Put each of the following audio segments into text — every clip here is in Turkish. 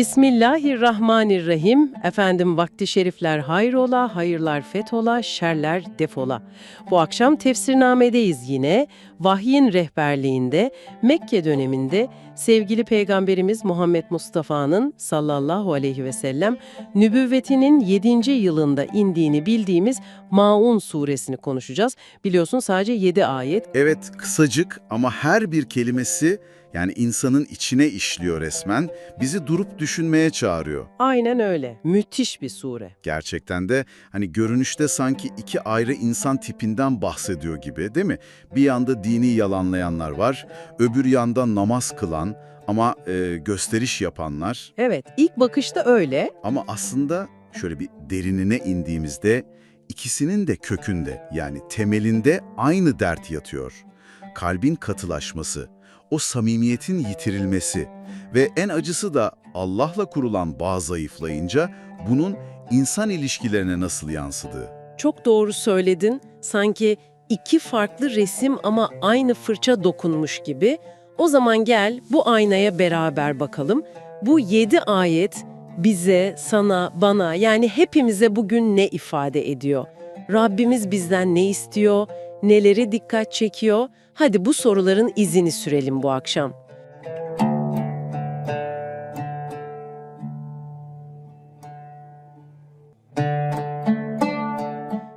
Bismillahirrahmanirrahim. Efendim vakti şerifler hayrola, hayırlar fethola, şerler defola. Bu akşam tefsirnamedeyiz yine. Vahyin rehberliğinde Mekke döneminde sevgili Peygamberimiz Muhammed Mustafa'nın sallallahu aleyhi ve sellem nübüvvetinin 7. yılında indiğini bildiğimiz Maun suresini konuşacağız. Biliyorsun sadece 7 ayet. Evet, kısacık ama her bir kelimesi yani insanın içine işliyor resmen. Bizi durup düşünmeye çağırıyor. Aynen öyle. Müthiş bir sure. Gerçekten de hani görünüşte sanki iki ayrı insan tipinden bahsediyor gibi değil mi? Bir yanda dini yalanlayanlar var, öbür yanda namaz kılan ama e, gösteriş yapanlar. Evet, ilk bakışta öyle. Ama aslında şöyle bir derinine indiğimizde ikisinin de kökünde yani temelinde aynı dert yatıyor. Kalbin katılaşması, o samimiyetin yitirilmesi ve en acısı da Allah'la kurulan bağ zayıflayınca bunun insan ilişkilerine nasıl yansıdığı. Çok doğru söyledin. Sanki iki farklı resim ama aynı fırça dokunmuş gibi. O zaman gel bu aynaya beraber bakalım. Bu yedi ayet bize, sana, bana yani hepimize bugün ne ifade ediyor? Rabbimiz bizden ne istiyor? Neleri dikkat çekiyor? Hadi bu soruların izini sürelim bu akşam.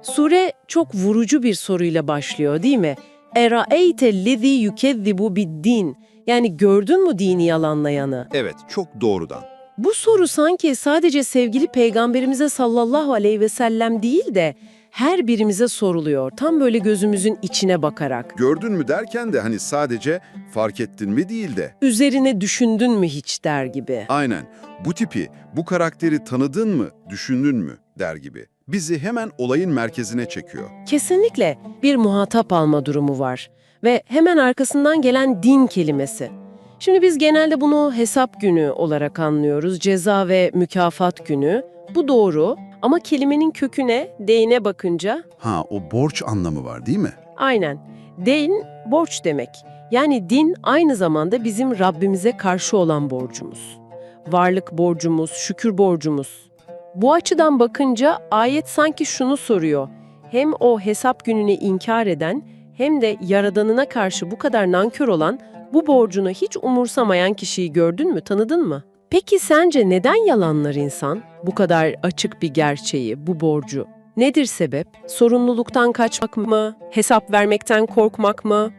Sure çok vurucu bir soruyla başlıyor değil mi? Eraeyte lezi yukezzibu bid-din. Yani gördün mü dini yalanlayanı? Evet, çok doğrudan. Bu soru sanki sadece sevgili peygamberimize sallallahu aleyhi ve sellem değil de her birimize soruluyor. Tam böyle gözümüzün içine bakarak. Gördün mü derken de hani sadece fark ettin mi değil de. Üzerine düşündün mü hiç der gibi. Aynen, bu tipi, bu karakteri tanıdın mı, düşündün mü der gibi. Bizi hemen olayın merkezine çekiyor. Kesinlikle bir muhatap alma durumu var ve hemen arkasından gelen din kelimesi. Şimdi biz genelde bunu hesap günü olarak anlıyoruz, ceza ve mükafat günü. Bu doğru ama kelimenin köküne, değine bakınca Ha, o borç anlamı var değil mi? aynen. Değin borç demek. Yani din aynı zamanda bizim Rabbimize karşı olan borcumuz. Varlık borcumuz, şükür borcumuz. Bu açıdan bakınca ayet sanki şunu soruyor. Hem o hesap gününü inkar eden hem de yaradanına karşı bu kadar nankör olan bu borcunu hiç umursamayan kişiyi gördün mü, tanıdın mı? Peki sence neden yalanlar insan? Bu kadar açık bir gerçeği, bu borcu. Nedir sebep? Sorumluluktan kaçmak mı? Hesap vermekten korkmak mı?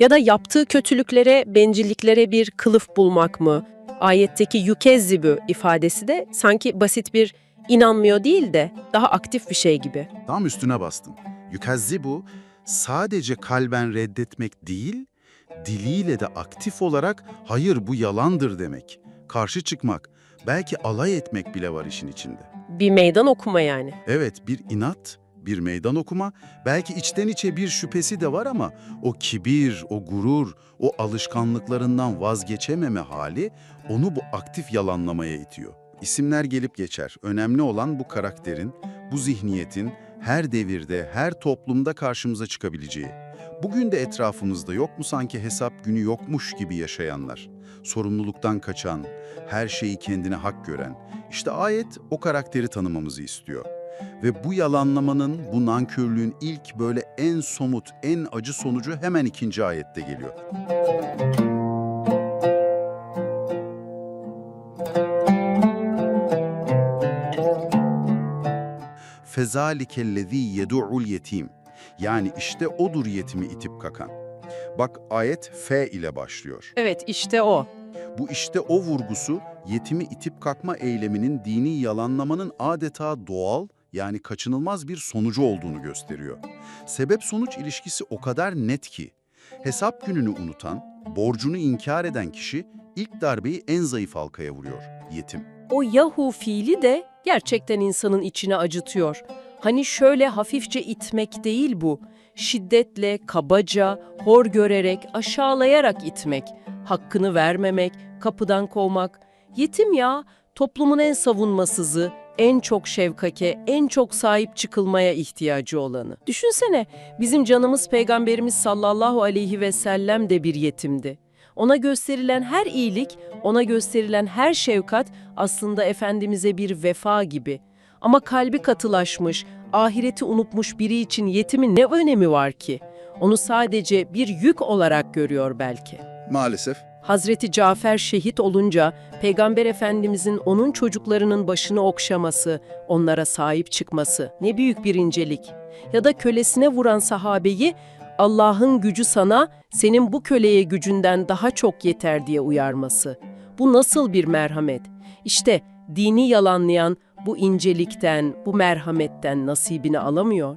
Ya da yaptığı kötülüklere, bencilliklere bir kılıf bulmak mı? Ayetteki yükezzibü ifadesi de sanki basit bir inanmıyor değil de daha aktif bir şey gibi. Tam üstüne bastın. Yukazzibu sadece kalben reddetmek değil, diliyle de aktif olarak hayır bu yalandır demek. Karşı çıkmak, belki alay etmek bile var işin içinde. Bir meydan okuma yani. Evet bir inat, bir meydan okuma, belki içten içe bir şüphesi de var ama o kibir, o gurur, o alışkanlıklarından vazgeçememe hali onu bu aktif yalanlamaya itiyor. İsimler gelip geçer. Önemli olan bu karakterin, bu zihniyetin her devirde, her toplumda karşımıza çıkabileceği. Bugün de etrafımızda yok mu sanki hesap günü yokmuş gibi yaşayanlar? Sorumluluktan kaçan, her şeyi kendine hak gören. İşte ayet o karakteri tanımamızı istiyor. Ve bu yalanlamanın, bu nankörlüğün ilk böyle en somut, en acı sonucu hemen ikinci ayette geliyor. Fezalikellezî yed'ul yetim. Yani işte odur yetimi itip kakan. Bak ayet F ile başlıyor. Evet işte o. Bu işte o vurgusu yetimi itip kakma eyleminin dini yalanlamanın adeta doğal yani kaçınılmaz bir sonucu olduğunu gösteriyor. Sebep-sonuç ilişkisi o kadar net ki hesap gününü unutan, borcunu inkar eden kişi ilk darbeyi en zayıf halkaya vuruyor, yetim. O Yahu fiili de gerçekten insanın içine acıtıyor. Hani şöyle hafifçe itmek değil bu. Şiddetle, kabaca, hor görerek, aşağılayarak itmek. Hakkını vermemek, kapıdan kovmak. Yetim ya, toplumun en savunmasızı, en çok şefkake, en çok sahip çıkılmaya ihtiyacı olanı. Düşünsene, bizim canımız Peygamberimiz sallallahu aleyhi ve sellem de bir yetimdi. Ona gösterilen her iyilik Ona gösterilen her şefkat aslında Efendimiz'e bir vefa gibi. Ama kalbi katılaşmış, ahireti unutmuş biri için yetimin ne önemi var ki? Onu sadece bir yük olarak görüyor belki. Maalesef. Hazreti Cafer şehit olunca Peygamber Efendimizin onun çocuklarının başını okşaması, onlara sahip çıkması ne büyük bir incelik. Ya da kölesine vuran sahabeyi Allah'ın gücü sana, senin bu köleye gücünden daha çok yeter diye uyarması. Bu nasıl bir merhamet? İşte dini yalanlayan bu incelikten, bu merhametten nasibini alamıyor.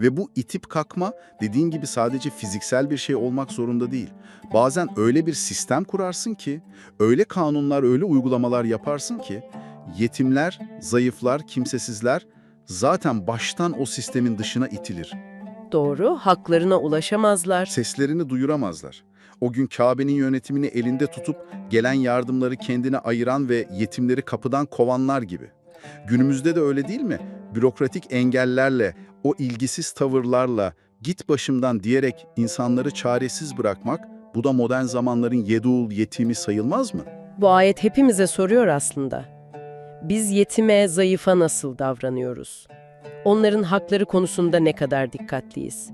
Ve bu itip kalkma dediğin gibi sadece fiziksel bir şey olmak zorunda değil. Bazen öyle bir sistem kurarsın ki, öyle kanunlar, öyle uygulamalar yaparsın ki yetimler, zayıflar, kimsesizler zaten baştan o sistemin dışına itilir. Doğru, haklarına ulaşamazlar. Seslerini duyuramazlar. O gün Kabe'nin yönetimini elinde tutup gelen yardımları kendine ayıran ve yetimleri kapıdan kovanlar gibi. Günümüzde de öyle değil mi? Bürokratik engellerle, o ilgisiz tavırlarla git başımdan diyerek insanları çaresiz bırakmak, bu da modern zamanların yedul yetimi sayılmaz mı? Bu ayet hepimize soruyor aslında. Biz yetime, zayıfa nasıl davranıyoruz? Onların hakları konusunda ne kadar dikkatliyiz?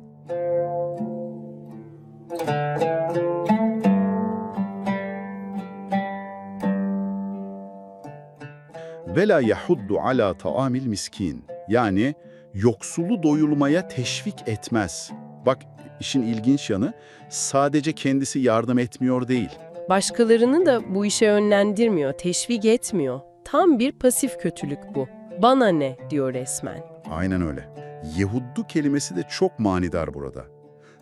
Vela yahuddu ala taamil miskin. Yani yoksulu doyurmaya teşvik etmez. Bak işin ilginç yanı sadece kendisi yardım etmiyor değil. Başkalarını da bu işe yönlendirmiyor, teşvik etmiyor. Tam bir pasif kötülük bu. Bana ne diyor resmen. Aynen öyle. Yehuddu kelimesi de çok manidar burada.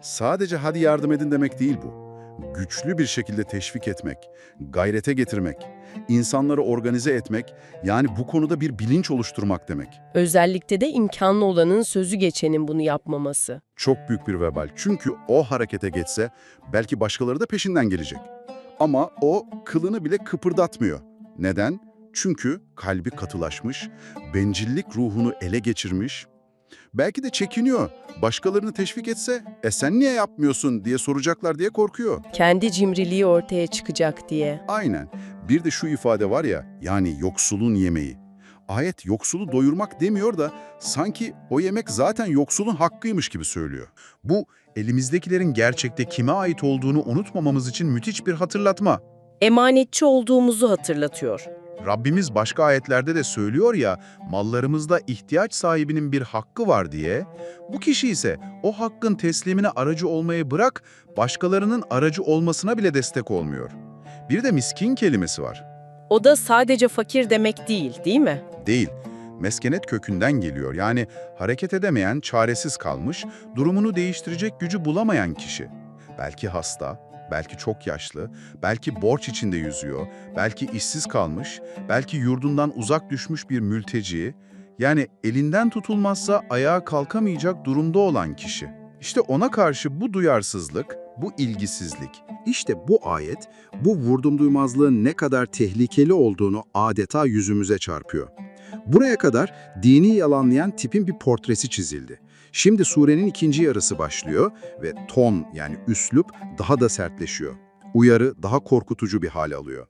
Sadece hadi yardım edin demek değil bu. Güçlü bir şekilde teşvik etmek, gayrete getirmek, insanları organize etmek, yani bu konuda bir bilinç oluşturmak demek. Özellikle de imkanlı olanın sözü geçenin bunu yapmaması. Çok büyük bir vebal. Çünkü o harekete geçse belki başkaları da peşinden gelecek. Ama o kılını bile kıpırdatmıyor. Neden? Çünkü kalbi katılaşmış, bencillik ruhunu ele geçirmiş. Belki de çekiniyor. Başkalarını teşvik etse, e sen niye yapmıyorsun diye soracaklar diye korkuyor. Kendi cimriliği ortaya çıkacak diye. Aynen. Bir de şu ifade var ya, yani yoksulun yemeği. Ayet yoksulu doyurmak demiyor da sanki o yemek zaten yoksulun hakkıymış gibi söylüyor. Bu elimizdekilerin gerçekte kime ait olduğunu unutmamamız için müthiş bir hatırlatma. Emanetçi olduğumuzu hatırlatıyor. Rabbimiz başka ayetlerde de söylüyor ya, mallarımızda ihtiyaç sahibinin bir hakkı var diye, bu kişi ise o hakkın teslimine aracı olmayı bırak, başkalarının aracı olmasına bile destek olmuyor. Bir de miskin kelimesi var. O da sadece fakir demek değil, değil mi? Değil, meskenet kökünden geliyor. Yani hareket edemeyen, çaresiz kalmış, durumunu değiştirecek gücü bulamayan kişi. Belki hasta, belki çok yaşlı, belki borç içinde yüzüyor, belki işsiz kalmış, belki yurdundan uzak düşmüş bir mülteci, yani elinden tutulmazsa ayağa kalkamayacak durumda olan kişi. İşte ona karşı bu duyarsızlık, bu ilgisizlik, işte bu ayet, bu vurdum duymazlığın ne kadar tehlikeli olduğunu adeta yüzümüze çarpıyor. Buraya kadar dini yalanlayan tipin bir portresi çizildi. Şimdi surenin ikinci yarısı başlıyor ve ton yani üslup daha da sertleşiyor. Uyarı daha korkutucu bir hal alıyor.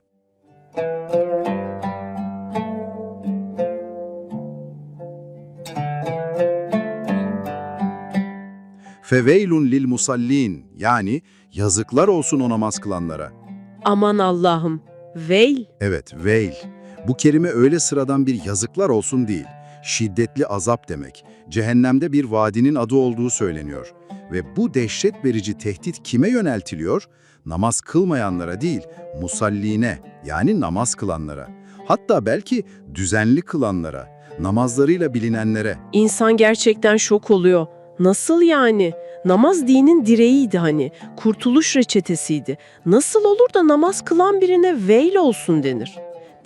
Feveylun lil musallin yani yazıklar olsun o namaz kılanlara. Aman Allah'ım, veil. Evet, veil. Bu kelime öyle sıradan bir yazıklar olsun değil. Şiddetli azap demek. Cehennemde bir vadinin adı olduğu söyleniyor. Ve bu dehşet verici tehdit kime yöneltiliyor? Namaz kılmayanlara değil, musalline yani namaz kılanlara. Hatta belki düzenli kılanlara, namazlarıyla bilinenlere. İnsan gerçekten şok oluyor. Nasıl yani? Namaz dinin direğiydi hani, kurtuluş reçetesiydi. Nasıl olur da namaz kılan birine veil olsun denir?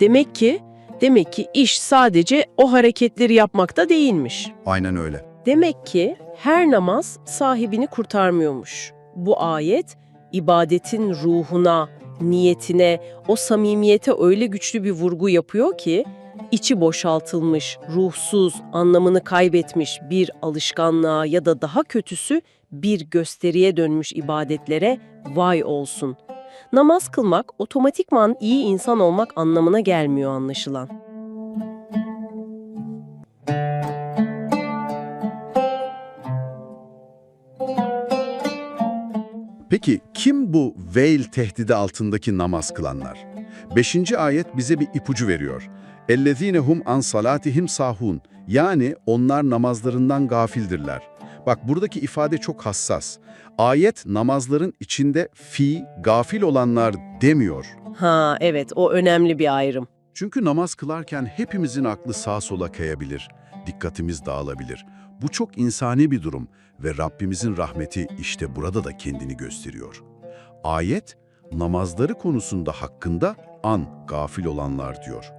Demek ki, demek ki iş sadece o hareketleri yapmakta değilmiş. Aynen öyle. Demek ki her namaz sahibini kurtarmıyormuş. Bu ayet ibadetin ruhuna, niyetine, o samimiyete öyle güçlü bir vurgu yapıyor ki içi boşaltılmış, ruhsuz, anlamını kaybetmiş bir alışkanlığa ya da daha kötüsü bir gösteriye dönmüş ibadetlere vay olsun. Namaz kılmak otomatikman iyi insan olmak anlamına gelmiyor anlaşılan. Peki kim bu veil tehdidi altındaki namaz kılanlar? Beşinci ayet bize bir ipucu veriyor. اَلَّذ۪ينَ هُمْ an salatihim sahun. Yani onlar namazlarından gafildirler. Bak buradaki ifade çok hassas. Ayet namazların içinde fi, gafil olanlar demiyor. Ha evet o önemli bir ayrım. Çünkü namaz kılarken hepimizin aklı sağa sola kayabilir, dikkatimiz dağılabilir. Bu çok insani bir durum ve Rabbimizin rahmeti işte burada da kendini gösteriyor. Ayet, namazları konusunda hakkında an, gafil olanlar diyor.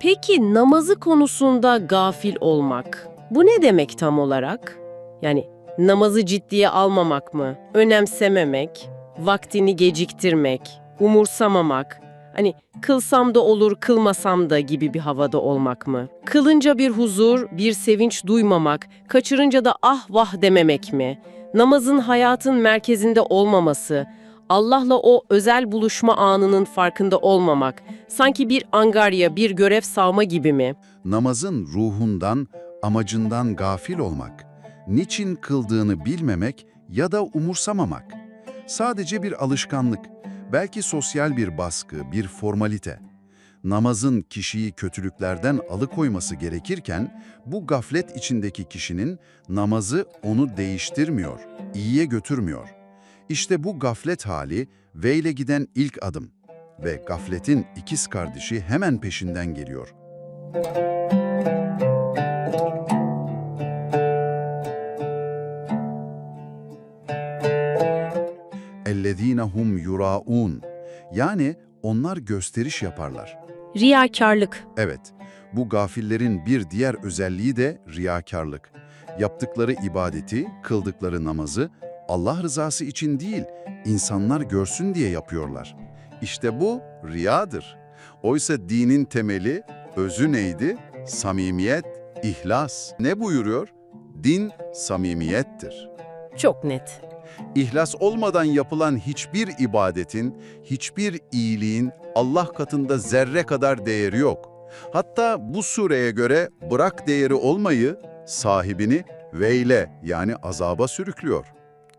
Peki namazı konusunda gafil olmak, bu ne demek tam olarak? Yani namazı ciddiye almamak mı, önemsememek, vaktini geciktirmek, umursamamak, hani kılsam da olur kılmasam da gibi bir havada olmak mı? Kılınca bir huzur, bir sevinç duymamak, kaçırınca da ah vah dememek mi? Namazın hayatın merkezinde olmaması, Allah'la o özel buluşma anının farkında olmamak, sanki bir angarya, bir görev sağma gibi mi? Namazın ruhundan, amacından gafil olmak, niçin kıldığını bilmemek ya da umursamamak. Sadece bir alışkanlık, belki sosyal bir baskı, bir formalite. Namazın kişiyi kötülüklerden alıkoyması gerekirken, bu gaflet içindeki kişinin namazı onu değiştirmiyor, iyiye götürmüyor. İşte bu gaflet hali veyle giden ilk adım ve gafletin ikiz kardeşi hemen peşinden geliyor. اَلَّذ۪ينَ hum yuraun. Yani onlar gösteriş yaparlar. Riyakarlık. Evet, bu gafillerin bir diğer özelliği de riyakarlık. Yaptıkları ibadeti, kıldıkları namazı Allah rızası için değil, insanlar görsün diye yapıyorlar. İşte bu riyadır. Oysa dinin temeli, özü neydi? Samimiyet, ihlas. Ne buyuruyor? Din samimiyettir. Çok net. İhlas olmadan yapılan hiçbir ibadetin, hiçbir iyiliğin Allah katında zerre kadar değeri yok. Hatta bu sureye göre bırak değeri olmayı, sahibini veyle yani azaba sürüklüyor.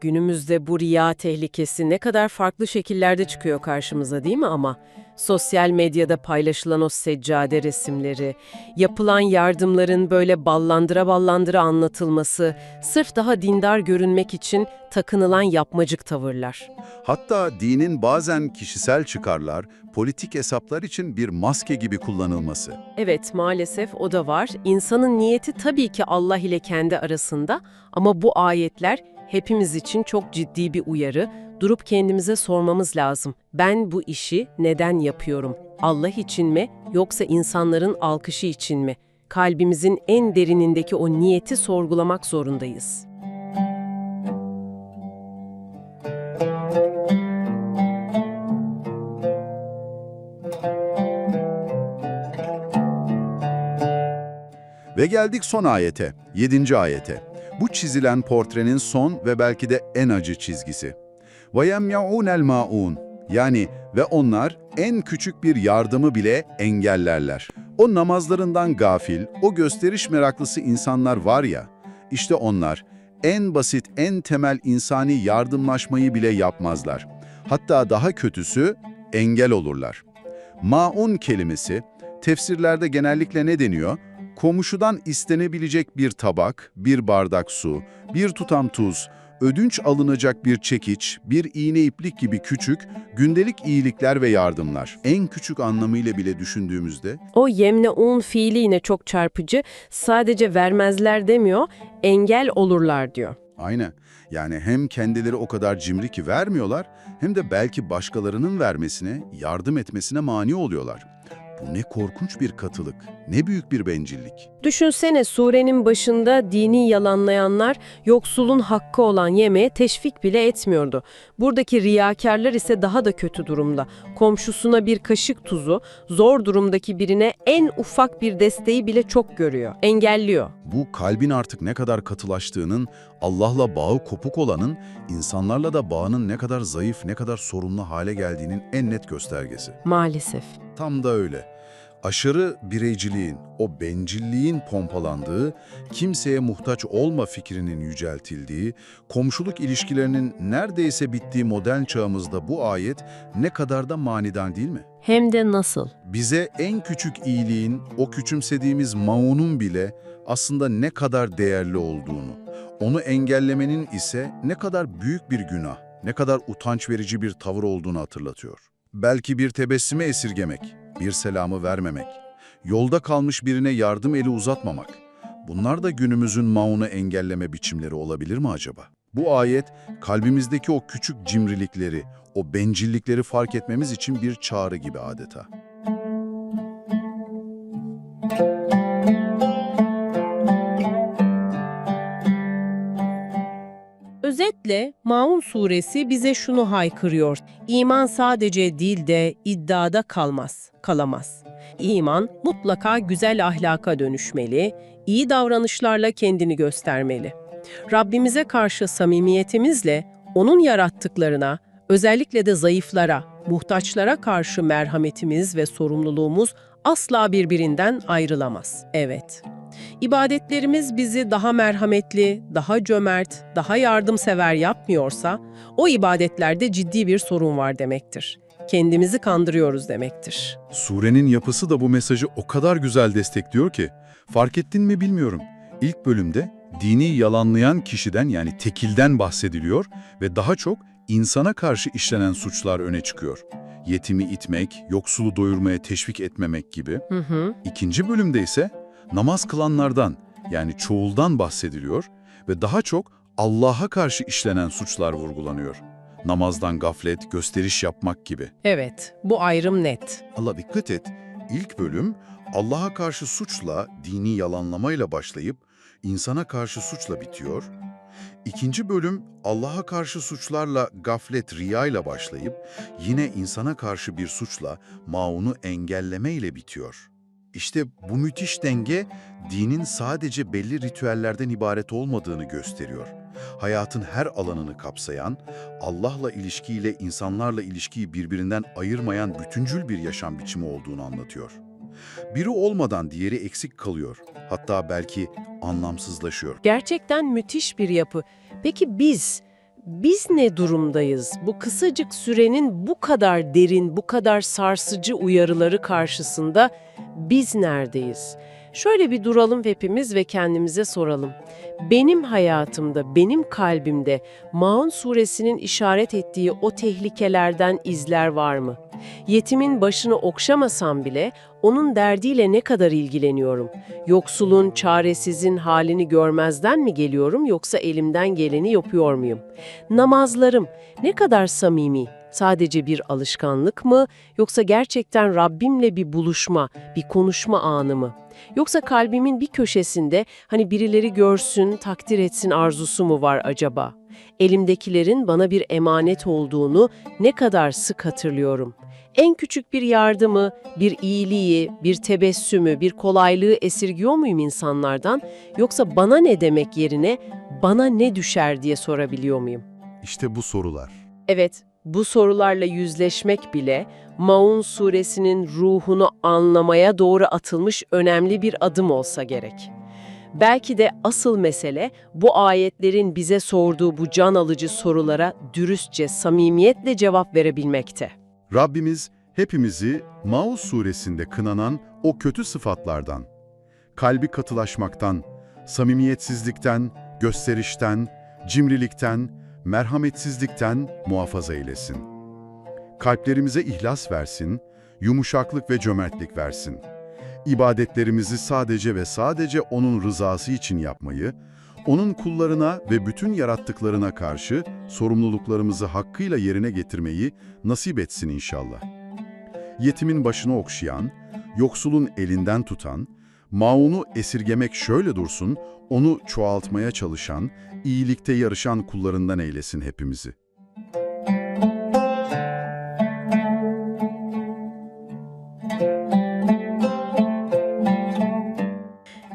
Günümüzde bu riya tehlikesi ne kadar farklı şekillerde çıkıyor karşımıza değil mi ama? Sosyal medyada paylaşılan o seccade resimleri, yapılan yardımların böyle ballandıra ballandıra anlatılması, sırf daha dindar görünmek için takınılan yapmacık tavırlar. Hatta dinin bazen kişisel çıkarlar, politik hesaplar için bir maske gibi kullanılması. Evet maalesef o da var. İnsanın niyeti tabii ki Allah ile kendi arasında ama bu ayetler hepimiz için çok ciddi bir uyarı. Durup kendimize sormamız lazım. Ben bu işi neden yapıyorum? Allah için mi yoksa insanların alkışı için mi? Kalbimizin en derinindeki o niyeti sorgulamak zorundayız. Ve geldik son ayete, 7. ayete. Bu çizilen portrenin son ve belki de en acı çizgisi. وَيَمْيَعُونَ الْمَاُونَ Yani ve onlar en küçük bir yardımı bile engellerler. O namazlarından gafil, o gösteriş meraklısı insanlar var ya, işte onlar en basit, en temel insani yardımlaşmayı bile yapmazlar. Hatta daha kötüsü engel olurlar. Maun kelimesi tefsirlerde genellikle ne deniyor? Komşudan istenebilecek bir tabak, bir bardak su, bir tutam tuz, ödünç alınacak bir çekiç, bir iğne iplik gibi küçük, gündelik iyilikler ve yardımlar. En küçük anlamıyla bile düşündüğümüzde O yemneun fiili yine çok çarpıcı. Sadece vermezler demiyor, engel olurlar diyor. Aynen. Yani hem kendileri o kadar cimri ki vermiyorlar, hem de belki başkalarının vermesine, yardım etmesine mani oluyorlar. Bu ne korkunç bir katılık, ne büyük bir bencillik. Düşünsene surenin başında dini yalanlayanlar yoksulun hakkı olan yemeğe teşvik bile etmiyordu. Buradaki riyakarlar ise daha da kötü durumda. Komşusuna bir kaşık tuzu, zor durumdaki birine en ufak bir desteği bile çok görüyor, engelliyor. Bu kalbin artık ne kadar katılaştığının, Allah'la bağı kopuk olanın, insanlarla da bağının ne kadar zayıf, ne kadar sorunlu hale geldiğinin en net göstergesi. Maalesef. Tam da öyle. Aşırı bireyciliğin, o bencilliğin pompalandığı, kimseye muhtaç olma fikrinin yüceltildiği, komşuluk ilişkilerinin neredeyse bittiği modern çağımızda bu ayet ne kadar da manidar değil mi? Hem de nasıl? Bize en küçük iyiliğin, o küçümsediğimiz maunun bile aslında ne kadar değerli olduğunu, onu engellemenin ise ne kadar büyük bir günah, ne kadar utanç verici bir tavır olduğunu hatırlatıyor. Belki bir tebessümü esirgemek, bir selamı vermemek, yolda kalmış birine yardım eli uzatmamak, bunlar da günümüzün maunu engelleme biçimleri olabilir mi acaba? Bu ayet, kalbimizdeki o küçük cimrilikleri, o bencillikleri fark etmemiz için bir çağrı gibi adeta. Özetle Maun suresi bize şunu haykırıyor. İman sadece dilde, iddiada kalmaz, kalamaz. İman mutlaka güzel ahlaka dönüşmeli, iyi davranışlarla kendini göstermeli. Rabbimize karşı samimiyetimizle onun yarattıklarına, özellikle de zayıflara, muhtaçlara karşı merhametimiz ve sorumluluğumuz asla birbirinden ayrılamaz. Evet. İbadetlerimiz bizi daha merhametli, daha cömert, daha yardımsever yapmıyorsa, o ibadetlerde ciddi bir sorun var demektir. Kendimizi kandırıyoruz demektir. Surenin yapısı da bu mesajı o kadar güzel destekliyor ki, fark ettin mi bilmiyorum. İlk bölümde dini yalanlayan kişiden yani tekilden bahsediliyor ve daha çok insana karşı işlenen suçlar öne çıkıyor. Yetimi itmek, yoksulu doyurmaya teşvik etmemek gibi. Hı hı. İkinci bölümde ise namaz kılanlardan yani çoğuldan bahsediliyor ve daha çok Allah'a karşı işlenen suçlar vurgulanıyor. Namazdan gaflet, gösteriş yapmak gibi. Evet, bu ayrım net. Allah dikkat et, ilk bölüm Allah'a karşı suçla, dini yalanlamayla başlayıp insana karşı suçla bitiyor. İkinci bölüm Allah'a karşı suçlarla gaflet, riya ile başlayıp yine insana karşı bir suçla maunu engelleme ile bitiyor. İşte bu müthiş denge dinin sadece belli ritüellerden ibaret olmadığını gösteriyor. Hayatın her alanını kapsayan, Allah'la ilişkiyle insanlarla ilişkiyi birbirinden ayırmayan bütüncül bir yaşam biçimi olduğunu anlatıyor. Biri olmadan diğeri eksik kalıyor. Hatta belki anlamsızlaşıyor. Gerçekten müthiş bir yapı. Peki biz, biz ne durumdayız? Bu kısacık sürenin bu kadar derin, bu kadar sarsıcı uyarıları karşısında biz neredeyiz? Şöyle bir duralım hepimiz ve kendimize soralım. Benim hayatımda, benim kalbimde Maun suresinin işaret ettiği o tehlikelerden izler var mı? Yetimin başını okşamasam bile onun derdiyle ne kadar ilgileniyorum? Yoksulun, çaresizin halini görmezden mi geliyorum yoksa elimden geleni yapıyor muyum? Namazlarım ne kadar samimi? Sadece bir alışkanlık mı yoksa gerçekten Rabbimle bir buluşma, bir konuşma anı mı? Yoksa kalbimin bir köşesinde hani birileri görsün, takdir etsin arzusu mu var acaba? Elimdekilerin bana bir emanet olduğunu ne kadar sık hatırlıyorum. En küçük bir yardımı, bir iyiliği, bir tebessümü, bir kolaylığı esirgiyor muyum insanlardan yoksa bana ne demek yerine bana ne düşer diye sorabiliyor muyum? İşte bu sorular. Evet, bu sorularla yüzleşmek bile Maun suresinin ruhunu anlamaya doğru atılmış önemli bir adım olsa gerek. Belki de asıl mesele bu ayetlerin bize sorduğu bu can alıcı sorulara dürüstçe, samimiyetle cevap verebilmekte. Rabbimiz hepimizi Maun suresinde kınanan o kötü sıfatlardan, kalbi katılaşmaktan, samimiyetsizlikten, gösterişten, cimrilikten, merhametsizlikten muhafaza eylesin. Kalplerimize ihlas versin, yumuşaklık ve cömertlik versin. İbadetlerimizi sadece ve sadece O'nun rızası için yapmayı, O'nun kullarına ve bütün yarattıklarına karşı sorumluluklarımızı hakkıyla yerine getirmeyi nasip etsin inşallah. Yetimin başını okşayan, yoksulun elinden tutan, maunu esirgemek şöyle dursun, onu çoğaltmaya çalışan, iyilikte yarışan kullarından eylesin hepimizi.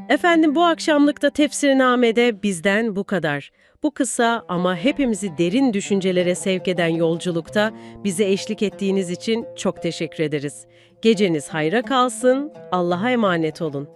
Efendim bu akşamlıkta tefsirnamede bizden bu kadar. Bu kısa ama hepimizi derin düşüncelere sevk eden yolculukta bize eşlik ettiğiniz için çok teşekkür ederiz. Geceniz hayra kalsın, Allah'a emanet olun.